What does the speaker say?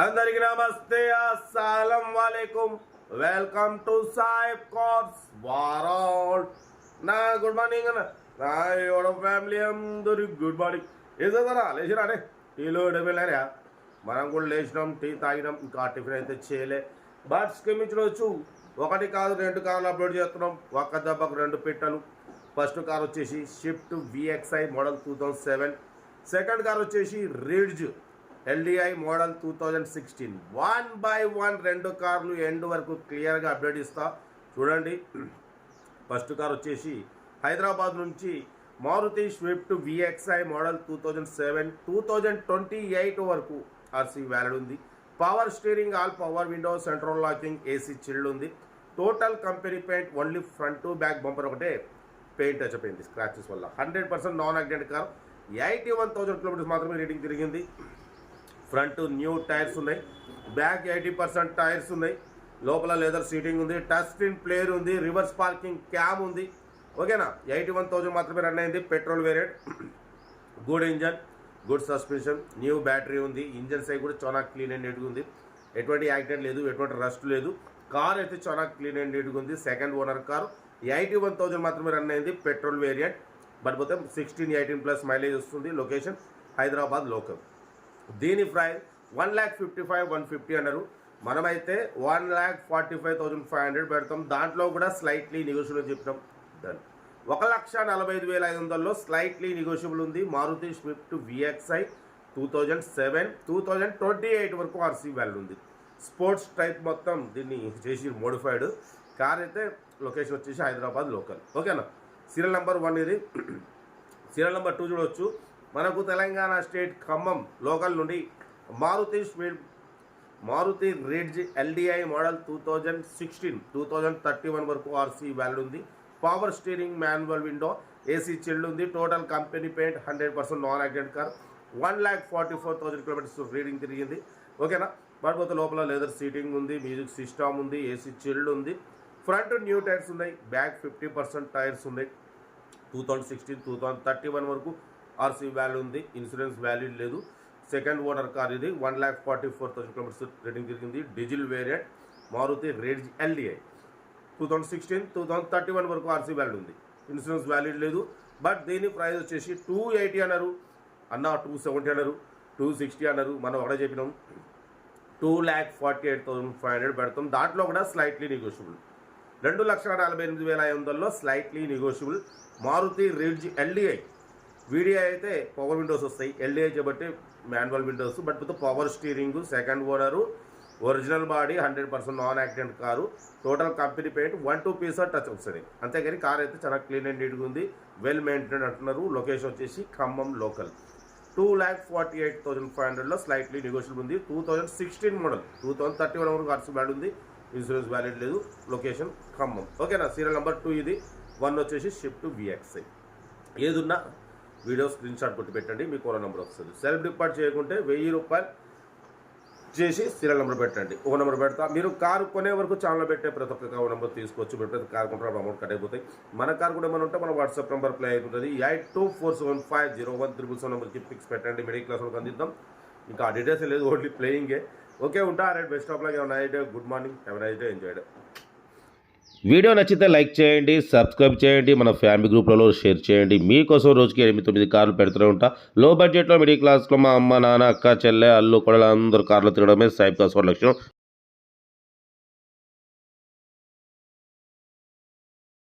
అందరికి నమస్తే అస్సలం వాలేకుమ్ వెల్కమ్ టు సాయిబ్ కార్స్ వారాల్ నా గుడ్ మార్నింగ్ అన్న. నా ఎవడ ఫ్యామిలీ అందరి గుడ్ మార్నింగ్ ఏం లేచినా లేచిరా టీలో డబ్బులేరా మనం కూడా లేచినాం టీ తాగినాం ఇంకా టిఫిన్ అయితే చేయలే. బట్ స్కిమ్మించవచ్చు ఒకటి కాదు రెండు కార్లు అప్లోడ్ చేస్తున్నాం. ఒక్క దెబ్బకు రెండు పెట్టలు. ఫస్ట్ కార్ వచ్చేసి Swift VXI model two thousand seven second car వచ్చేసి Ritz LDI model two thousand sixteen one by one రెండు కార్లు ఎండ్ వరకు క్లియర్గా అప్డేట్ ఇస్తా. చూడండి. ఫస్ట్ కార్ వచ్చేసి హైదరాబాద్ నుంచి Maruti Swift VXI model two thousand seven two thousand twenty eight వరకు ఆర్సీ వ్యాలిడ్ ఉంది. Power steering all power window central locking AC chilled ఉంది. Total company paint only front to back bumper ఒకటే paint వచ్చిపోయింది scratches వల్ల hundred percent non accident car eighty one thousand kilometres మాత్రమే reading తిరిగింది. Front new tyres ఉన్నాయి. Back eighty percent tyres ఉన్నాయి. లోపల leather seating ఉంది. టచ్ స్క్రీన్ ప్లేయర్ ఉంది. రివర్స్ పార్కింగ్ క్యామ్ ఉంది. ఓకేనా? ఎయిటీ వన్ థౌజండ్ మాత్రమే రన్ అయింది. Petrol variant good engine good suspension new battery ఉంది. ఇంజన్ సైడ్ కూడా చాలా క్లీన్ అండ్ నీట్గా ఉంది. ఎటువంటి యాక్సిడెంట్ లేదు. ఎటువంటి రస్ట్ లేదు. కార్ అయితే చాలా క్లీన్ అండ్ నీట్గా ఉంది. Second owner car eighty one thousand మాత్రమే రన్ అయింది. పెట్రోల్ వేరియంట్ బట్ పోతే సిక్స్టీన్ ఎయిటీన్ ప్లస్ మైలేజ్ వస్తుంది. లొకేషన్ హైదరాబాద్ లోకల్ దీని price one lakh fifty five one fifty అన్నారు. మనమైతే one lakh forty five thousand five hundred పెడతాం. దాంట్లో కూడా స్లైట్లీ నెగోషియబుల్ చెప్తాం డన్ ఒక లక్ష నలభై ఐదు వేల ఐదు వందల్లో స్లైట్లీ నెగోషియబుల్ ఉంది. Maruti Swift VXI two thousand seven two thousand twenty eight వరకు ఆర్సీ వాల్యూ ఉంది. స్పోర్ట్స్ టైప్ మొత్తం దీన్ని చేసి మోడిఫైడ్ కార్ అయితే లొకేషన్ వచ్చేసి హైదరాబాద్ లోకల్ ఓకేనా సీరియల్ నెంబర్ వన్ ఇది. సీరియల్ నెంబర్ టూ చూడవచ్చు మనకు తెలంగాణ స్టేట్ ఖమ్మం లోకల్ నుండి Maruti sweet Maruti Ritz LDI model two thousand sixteen two thousand thirty one వరకు ఆర్సీ వ్యాలిడ్ ఉంది. Power steering manual window AC chilled ఉంది. Total company paint hundred percent non accident car. One lakh forty four thousand kilometres reading తిరిగింది. ఓకేనా? పడిపోతే లోపల leather seating ఉంది music system ఉంది AC chilled ఉంది. ఫ్రంట్ న్యూ టైర్స్ ఉన్నాయి. బ్యాక్ ఫిఫ్టీ పర్సెంట్ టైర్స్ ఉన్నాయి. Two thousand sixteen two thousand thirty one వరకు ఆర్సీ వాల్యూ ఉంది ఇన్సూరెన్స్ వాల్యూ లేదు. సెకండ్ ఓనర్ కార్ ఇది one lakh forty four thousand kilometres rating తిరిగింది. Diesel variant Maruti Ritz LDI two thousand sixteen two thousand thirty one వరకు RC value ఉంది. Insurance value లేదు but దీని price వచ్చేసి two eighty అన్నారు. అన్న టూ సెవెంటీ అన్నారు టూ సిక్స్టీ అన్నారు. మనం ఒకటే చెప్పినాం two lakh forty eight thousand five hundred పెడతాం. దాంట్లో కూడా స్లైట్లీ నెగోషియబుల్ రెండు లక్షల నలభై ఎనిమిది వేల ఐదు వందల్లో slightly negotiable Maruti Ritz LDI video అయితే పవర్ విండోస్ వస్తాయి. ఎల్డిఐ కాబట్టి manual windows but with power steering second owner original body hundred percent non accident car total company paint one two piece touch వస్తుంది అంతేగాని car అయితే చాలా clean and నీట్గా ఉంది well maintain అంటున్నారు. లొకేషన్ వచ్చేసి Khammam local. Two lakh forty eight thousand five హండ్రెడ్లో slightly negotiable ఉంది. Two thousand sixteen model two thousand thirty one వరకు ఖర్చు బ్యాడ్ ఉంది. ఇన్సూరెన్స్ వ్యాలిడ్ లేదు. లొకేషన్ ఖమ్మం. ఓకేనా? సీరియల్ నెంబర్ టూ ఇది. వన్ వచ్చేసి షిఫ్ట్ విఎక్స్ఐ. ఏదున్నా వీడియో స్క్రీన్ షాట్ కొట్టి పెట్టండి మీకు ఓనర్ నెంబర్ వస్తుంది. సెల్ఫ్ డిపార్ట్ చేయకుంటే వెయ్యి రూపాయలు చేసి సీరియల్ నెంబర్ పెట్టండి. ఒక నెంబర్ పెడతా. మీరు కారు కొనే వరకు ఛానల్ పెట్టే ప్రతి ఒక్క కారు నెంబర్ తీసుకోవచ్చు. మీరు ప్రతి కారు కొంటారు అమౌంట్ కట్ అయిపోతాయి. మన కార్ కూడా ఏమైనా ఉంటే మన వాట్సాప్ నెంబర్ ప్లే అవుతుంది eight two four seven five zero one triple seven నెంబర్కి పిక్స్ పెట్టండి. మిడిల్ క్లాస్ వాళ్ళకి అందిద్దాం. ఇంకా ఆ డీటెయిల్స్ లేదు ఓన్లీ ప్లేయింగే ఓకే ఉంటా. రైట్ బెస్ట్ ఆఫ్ లాగా night day good morning have night day enjoy day video నచ్చితే లైక్ చేయండి సబ్స్క్రైబ్ చేయండి మన ఫ్యామిలీ గ్రూప్లలో షేర్ చేయండి. మీకోసం రోజుకి ఎనిమిది తొమ్మిది కార్లు పెడుతూనే ఉంటా. లో బడ్జెట్లో మిడిల్ క్లాస్లో మా అమ్మ నాన్న అక్క చెల్లె అల్లు కొడలు అందరూ కార్లు తిరగడమే సైబ్ కాస్ లక్ష్యం.